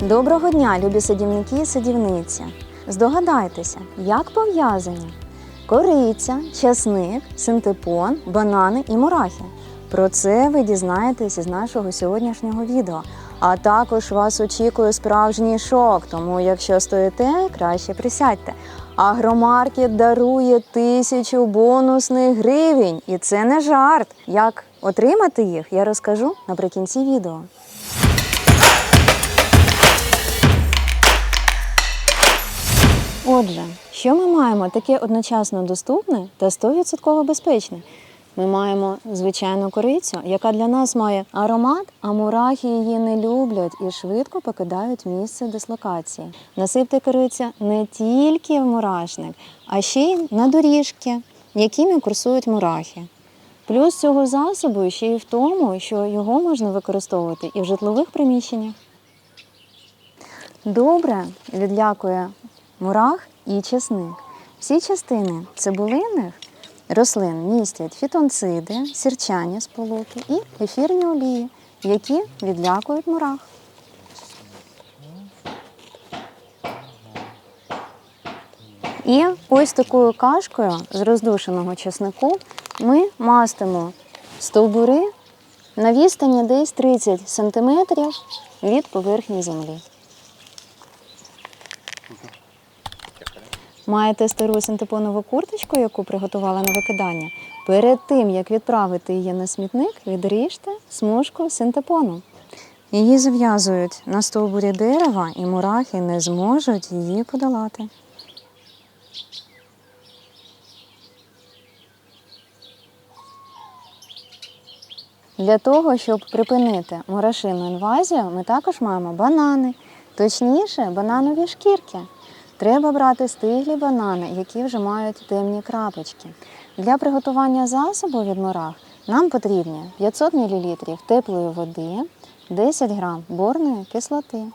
Доброго дня, любі садівники і садівниці. Здогадайтеся, як пов'язані кориця, часник, синтепон, банани і мурахи. Про це ви дізнаєтесь із нашого сьогоднішнього відео. А також вас очікує справжній шок, тому якщо стоїте, краще присядьте. Агромаркет дарує тисячу бонусних гривень, і це не жарт. Як отримати їх, я розкажу наприкінці відео. Отже, що ми маємо таке одночасно доступне та 100% безпечне? Ми маємо звичайну корицю, яка для нас має аромат, а мурахи її не люблять і швидко покидають місце дислокації. Насипте корицю не тільки в мурашник, а ще й на доріжки, якими курсують мурахи. Плюс цього засобу ще й в тому, що його можна використовувати і в житлових приміщеннях. Добре відлякує мурах і чесник. Всі частини цибулинних рослин містять фітонциди, сірчані сполуки і ефірні олії, які відлякують мурах. І ось такою кашкою з роздушеного чеснику ми мастимо стовбури на відстані десь 30 см від поверхні землі. Маєте стару синтепонову курточку, яку приготувала на викидання. Перед тим, як відправити її на смітник, відріжте смужку синтепону. Її зав'язують на стовбурі дерева, і мурахи не зможуть її подолати. Для того, щоб припинити мурашинну інвазію, ми також маємо банани, точніше, бананові шкірки. Треба брати стиглі банани, які вже мають темні крапочки. Для приготування засобу від мурах нам потрібні 500 мл теплої води, 10 г борної кислоти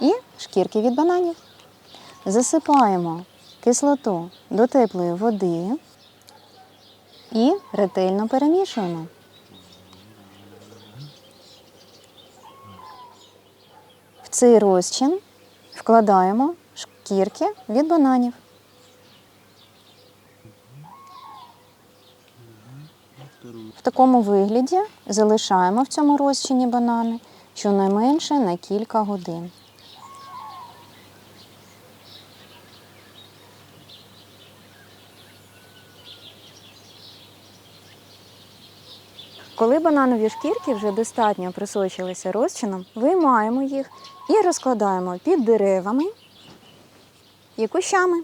і шкірки від бананів. Засипаємо кислоту до теплої води і ретельно перемішуємо. В цей розчин вкладаємо шкірки від бананів. В такому вигляді залишаємо в цьому розчині банани щонайменше на кілька годин. Коли бананові шкірки вже достатньо просочилися розчином, виймаємо їх і розкладаємо під деревами і кущами.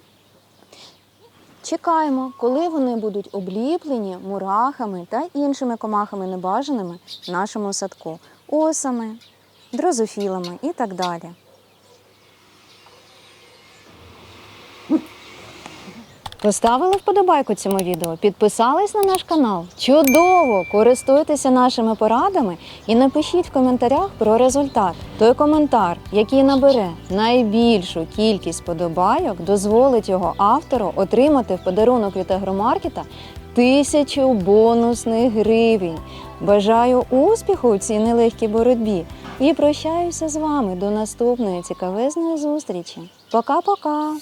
Чекаємо, коли вони будуть обліплені мурахами та іншими комахами небажаними в нашому садку, осами, дрозофілами і так далі. Поставили вподобайку цьому відео, підписались на наш канал. Чудово! Користуйтеся нашими порадами і напишіть в коментарях про результат. Той коментар, який набере найбільшу кількість вподобайок, дозволить його автору отримати в подарунок від агромаркета тисячу бонусних гривень. Бажаю успіху у цій нелегкій боротьбі і прощаюся з вами до наступної цікавезної зустрічі. Пока-пока!